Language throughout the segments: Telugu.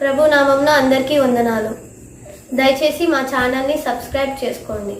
ప్రభు నామంలో అందరికీ వందనాలు. దయచేసి మా ఛానల్ని సబ్స్క్రైబ్ చేసుకోండి.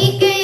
take it.